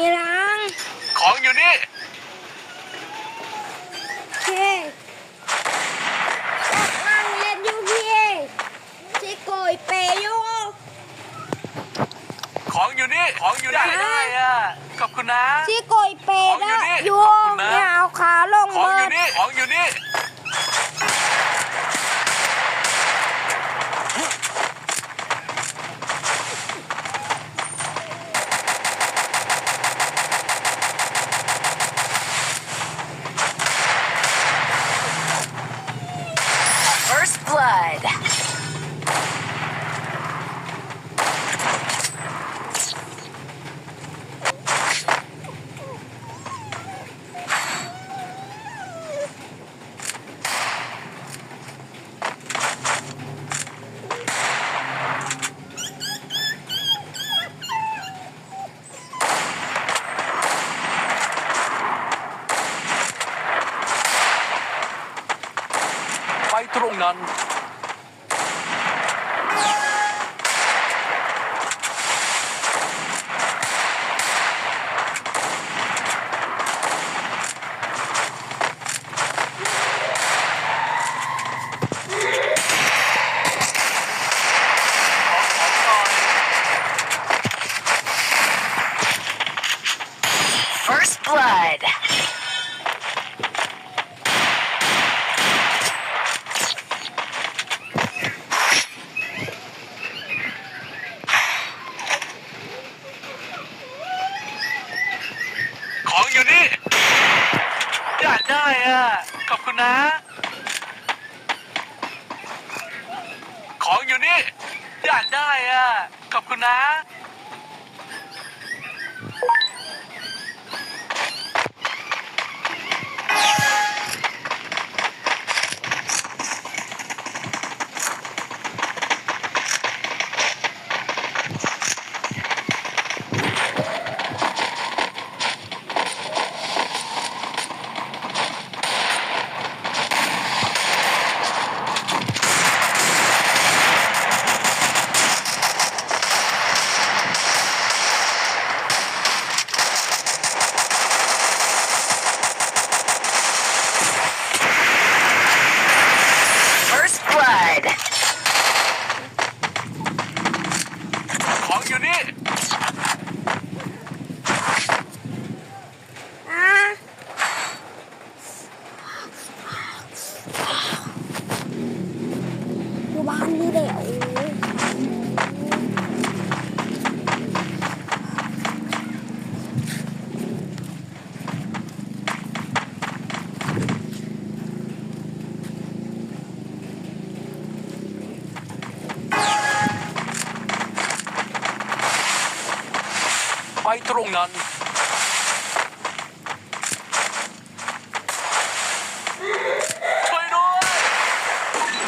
มีรังของอยู่นี่โอเครังเล่นอยู่พี่ชิโกยเปย์อยู่ของอยู่นี่ของอยู่นี่ได้อะขอบคุณนะชิโกยเปย์ของอยู่นะนี่อยู่ขอบคุณนะเนี่ยเอาขาลงของเบิอยู่ด นี่ของอยู่นี่ First blood. ไป ตรงนั้น First blood. ของอยู่นี่ อยากได้อะ ขอบคุณนะ ของอยู่นี่ อยากได้อะ ข blood. ข ไปตรงนั้น ช่วยด้วย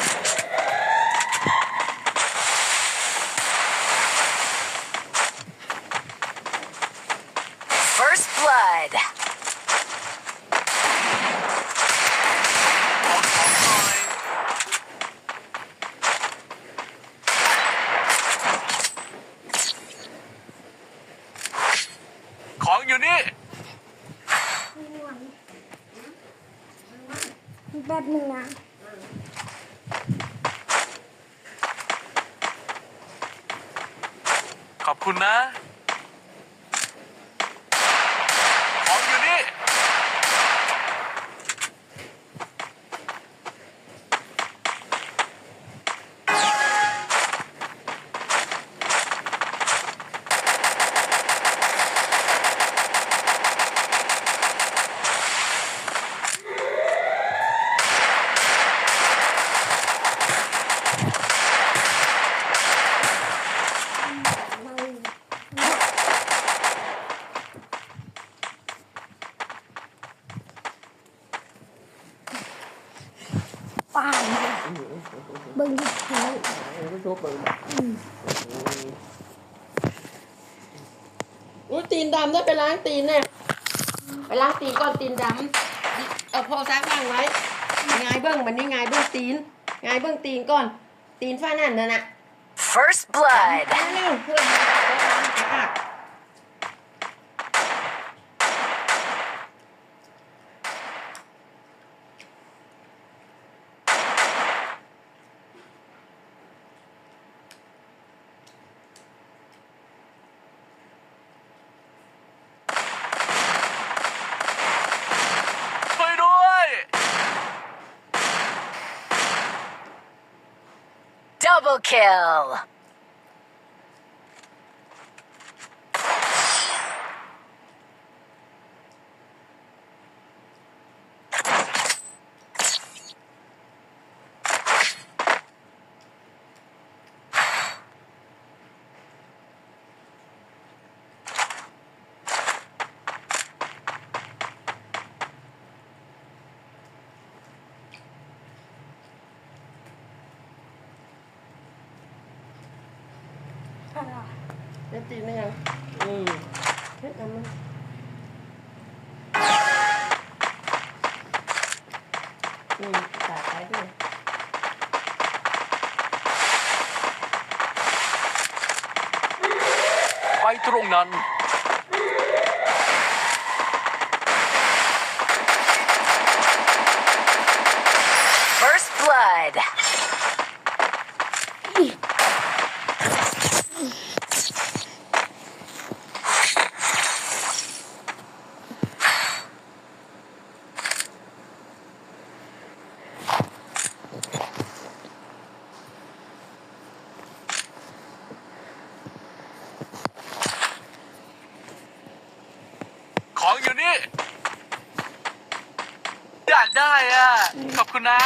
First blood. ของของหน่อย ของอยู่นี่ แป๊บหนึงนะ ขอบคุณนะ เบิ่งที่เขายูทูบเบิ่งอุ้ยตีนดำได้ไปล้างตีนเนี่ยไปล้างตีนก่อนตีนดำเอาพอซักวางไว้งายเบิ้งมันนี่งายเบิ้งตีนงายเบิ้งตีนก่อน ตีนฝ้านั่นน่ะนะ First blood. เร็วๆเพื่อน kill. เล่นตีนได้ยังอืมเฮ้ยทำมันอืมสาดไปด้วยไปตรงนั้น First blood. ข อยู่นี่ อยากได้อะ ขอบคุณนะ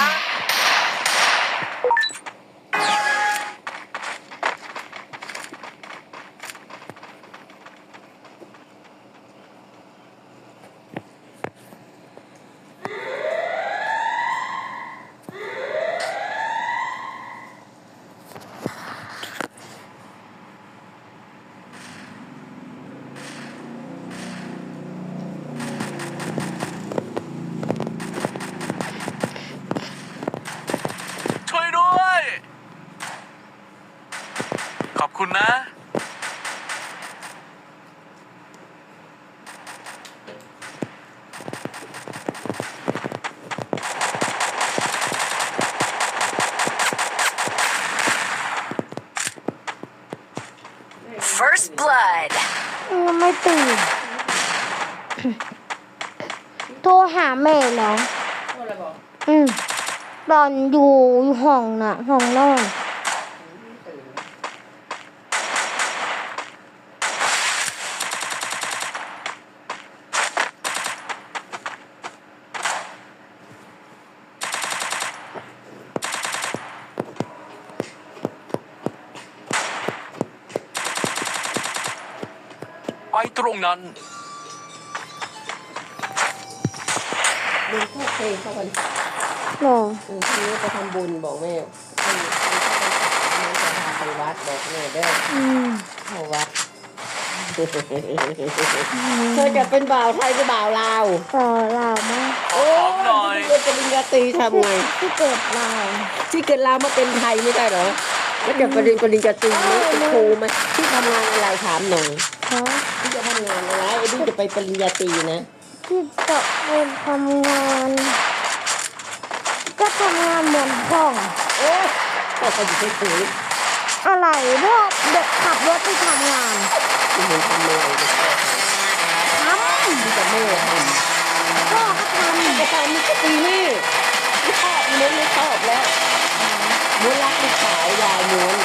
ช่วยด้วย ขอบคุณนะ First blood. ยังไม่ตื่น โทรหาแม่แล้วว่าอะไรบอกอืมตอนอยู่อยู่ห้องน่ะห้องนอนตื่นไปตรงนั้น ดูพวกเพลงเข้ากันหรอเออทีนี้ไปทำบุญบอกแม่เออไปเข้าพรรษาแม่จะพาไปวัดบอกแม่เด้ออืมเข้าวัดเธอจะเป็นบ่าวไทยหรือบ่าวลาวต่อเรามากขอของหน่อยเรียนปริญญาตรีทำไงที่เกิดเราที่เกิดลาวมาเป็นไทยไม่ได้เหรอแล้วจะปริญญาปริญญาตรีไหมเป็นครูไหมที่ทำงานอะไรถามหน่อยฮะที่จะทำงานอะไรไอ้ดิจะไปปริญญาตรีนะ ที่จะเป็นทำงาน ก็ทำงานเหมือนพ่องโอ้ก็ไปอยู่เฉยอะไรพ่อเด็กขับรถไปทำงานๆที่มันทำเนี่ยทำที่จะแม่ทำพ่อก็ทำแต่ตอนนี้ก็ปีนี่ชอบม้วนไม่ชอบแล้วม้วนรักลูกสาวยายม้วน